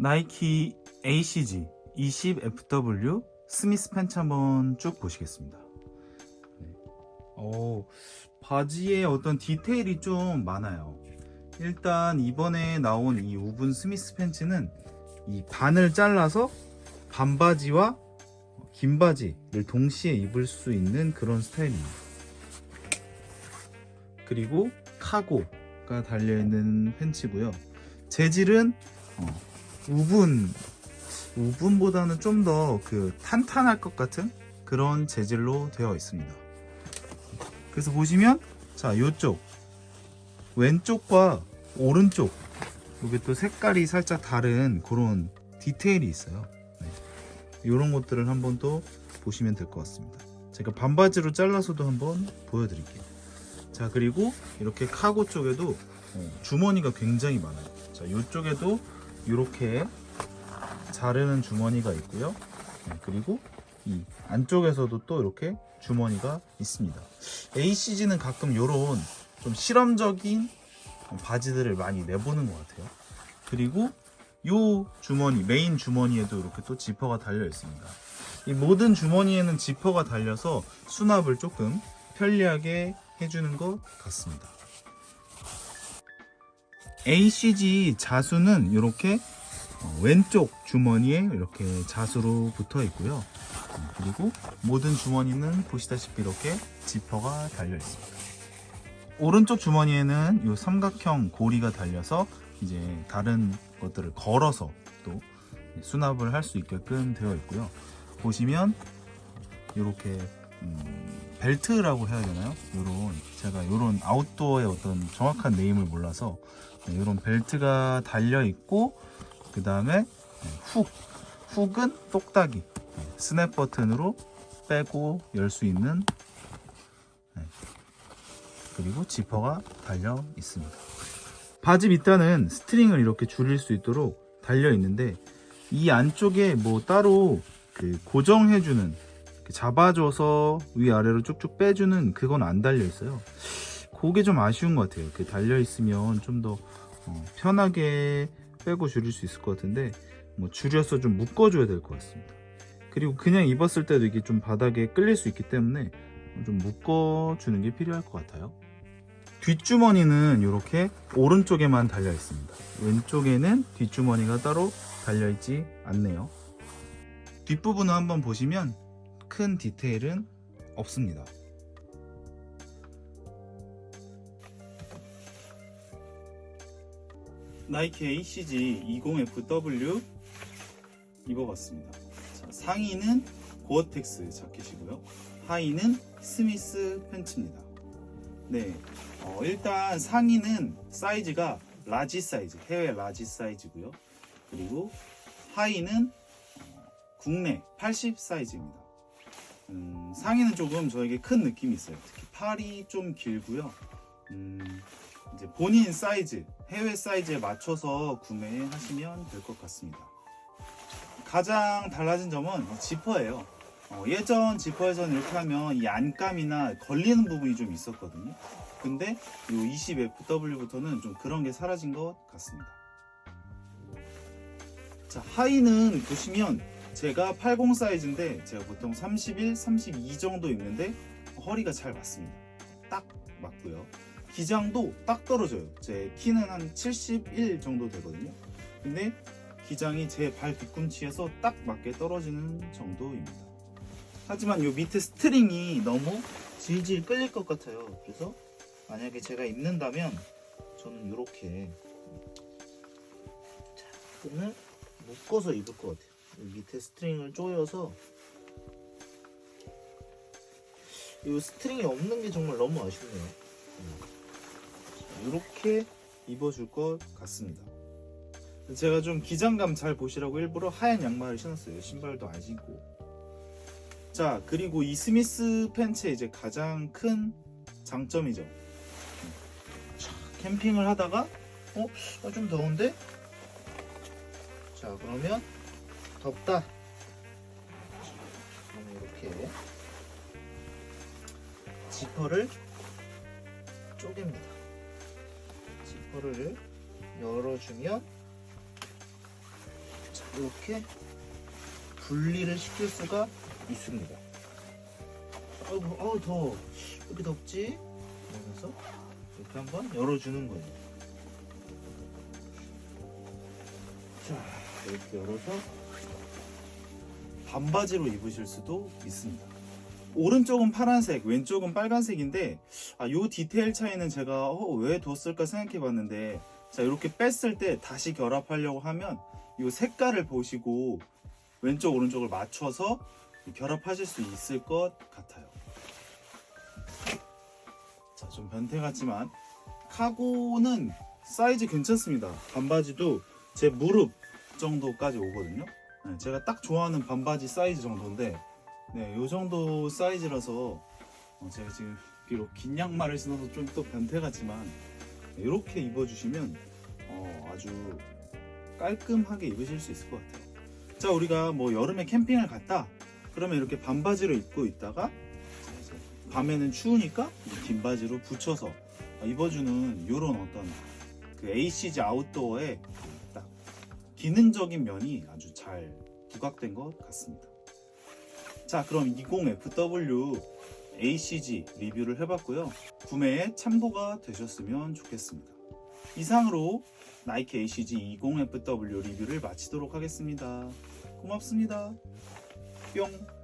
나이키 ACG 20FW 스미스 팬츠 한번 쭉 보시겠습니다. 네. 어, 바지에 어떤 디테일이 좀 많아요. 일단 이번에 나온 이 우분 스미스 팬츠는 이 반을 잘라서 반바지와 긴 바지를 동시에 입을 수 있는 그런 스타일입니다. 그리고 카고가 달려있는 팬츠고요. 재질은 어, 우분 우분보다는 좀 더 그 탄탄할 것 같은 그런 재질로 되어 있습니다. 그래서 보시면 자 이쪽 왼쪽과 오른쪽 여기 또 색깔이 살짝 다른 그런 디테일이 있어요. 네. 이런 것들을 한번 또 보시면 될 것 같습니다. 제가 반바지로 잘라서도 한번 보여드릴게요. 자 그리고 이렇게 카고 쪽에도 어, 주머니가 굉장히 많아요. 자 이쪽에도 이렇게 자르는 주머니가 있고요. 네, 그리고 이 안쪽에서도 또 이렇게 주머니가 있습니다. ACG는 가끔 이런 좀 실험적인 바지들을 많이 내보는 것 같아요. 그리고 이 주머니, 메인 주머니에도 이렇게 또 지퍼가 달려 있습니다. 이 모든 주머니에는 지퍼가 달려서 수납을 조금 편리하게 해주는 것 같습니다. ACG 자수는 이렇게 어, 왼쪽 주머니에 이렇게 자수로 붙어 있고요. 어, 그리고 모든 주머니는 보시다시피 이렇게 지퍼가 달려 있습니다. 오른쪽 주머니에는 이 삼각형 고리가 달려서 이제 다른 것들을 걸어서 또 수납을 할 수 있게끔 되어 있고요. 보시면 이렇게 음, 벨트라고 해야 되나요? 요런 제가 요런 아웃도어의 어떤 정확한 네임을 몰라서 이런 벨트가 달려 있고 그 다음에 훅 훅은 똑딱이 네, 스냅 버튼으로 빼고 열 수 있는 네, 그리고 지퍼가 달려 있습니다. 바지 밑단은 스트링을 이렇게 줄일 수 있도록 달려 있는데 이 안쪽에 뭐 따로 그 고정해주는 이렇게 잡아줘서 위아래로 쭉쭉 빼주는 그건 안 달려 있어요. 그게 좀 아쉬운 것 같아요. 이렇게 달려 있으면 좀더 어, 편하게 빼고 줄일 수 있을 것 같은데 뭐 줄여서 좀 묶어줘야 될 것 같습니다. 그리고 그냥 입었을 때도 이게 좀 바닥에 끌릴 수 있기 때문에 좀 묶어주는 게 필요할 것 같아요. 뒷주머니는 이렇게 오른쪽에만 달려 있습니다. 왼쪽에는 뒷주머니가 따로 달려 있지 않네요. 뒷부분을 한번 보시면 큰 디테일은 없습니다. 나이키 ACG 20FW 입어봤습니다. 자, 상의는 고어텍스 자켓이고요. 하의는 스미스 팬츠입니다. 네, 어, 일단 상의는 사이즈가 라지 사이즈, 해외 라지 사이즈고요. 그리고 하의는 어, 국내 80 사이즈입니다. 음, 상의는 조금 저에게 큰 느낌이 있어요. 특히 팔이 좀 길고요. 음, 이제 본인 사이즈, 해외 사이즈에 맞춰서 구매하시면 될 것 같습니다. 가장 달라진 점은 지퍼예요. 어, 예전 지퍼에서는 이렇게 하면 이 안감이나 걸리는 부분이 좀 있었거든요. 근데 이 20FW부터는 좀 그런 게 사라진 것 같습니다. 자, 하의는 보시면 제가 80 사이즈인데 제가 보통 31, 32 정도 입는데 허리가 잘 맞습니다. 딱 맞고요. 기장도 딱 떨어져요. 제 키는 한 71 정도 되거든요. 근데 기장이 제 발 뒤꿈치에서 딱 맞게 떨어지는 정도입니다. 하지만 이 밑에 스트링이 너무 질질 끌릴 것 같아요. 그래서 만약에 제가 입는다면 저는 이렇게 자, 끈을 묶어서 입을 것 같아요. 이 밑에 스트링을 조여서 이 스트링이 없는 게 정말 너무 아쉽네요. 이렇게 입어줄 것 같습니다. 제가 좀 기장감 잘 보시라고 일부러 하얀 양말을 신었어요. 신발도 안 신고. 자, 그리고 이 스미스 팬츠의 이제 가장 큰 장점이죠. 자, 캠핑을 하다가, 어? 아, 좀 더운데? 자, 그러면 덥다. 이렇게 지퍼를 쪼갭니다. 지퍼를 열어주면 이렇게 분리를 시킬 수가 있습니다. 아이고, 아우 더워. 왜 이렇게 덥지? 그래서 이렇게 한번 열어주는 거예요. 자, 이렇게 열어서 반바지로 입으실 수도 있습니다. 오른쪽은 파란색, 왼쪽은 빨간색인데 아, 요 디테일 차이는 제가 어, 왜 뒀을까 생각해 봤는데 자, 이렇게 뺐을 때 다시 결합하려고 하면 이 색깔을 보시고 왼쪽 오른쪽을 맞춰서 결합하실 수 있을 것 같아요. 자, 좀 변태 같지만 카고는 사이즈 괜찮습니다. 반바지도 제 무릎 정도까지 오거든요. 네, 제가 딱 좋아하는 반바지 사이즈 정도인데 네, 요 정도 사이즈라서 어, 제가 지금 비록 긴 양말을 신어서 좀 또 변태 같지만 이렇게 입어주시면 어, 아주 깔끔하게 입으실 수 있을 것 같아요. 자, 우리가 뭐 여름에 캠핑을 갔다 그러면 이렇게 반바지로 입고 있다가 밤에는 추우니까 이긴 바지로 붙여서 입어주는 이런 어떤 그 ACG 아웃도어의 딱 기능적인 면이 아주 잘 부각된 것 같습니다. 자, 그럼 20FW ACG 리뷰를 해봤고요. 구매에 참고가 되셨으면 좋겠습니다. 이상으로 나이키 ACG 20FW 리뷰를 마치도록 하겠습니다. 고맙습니다. 뿅!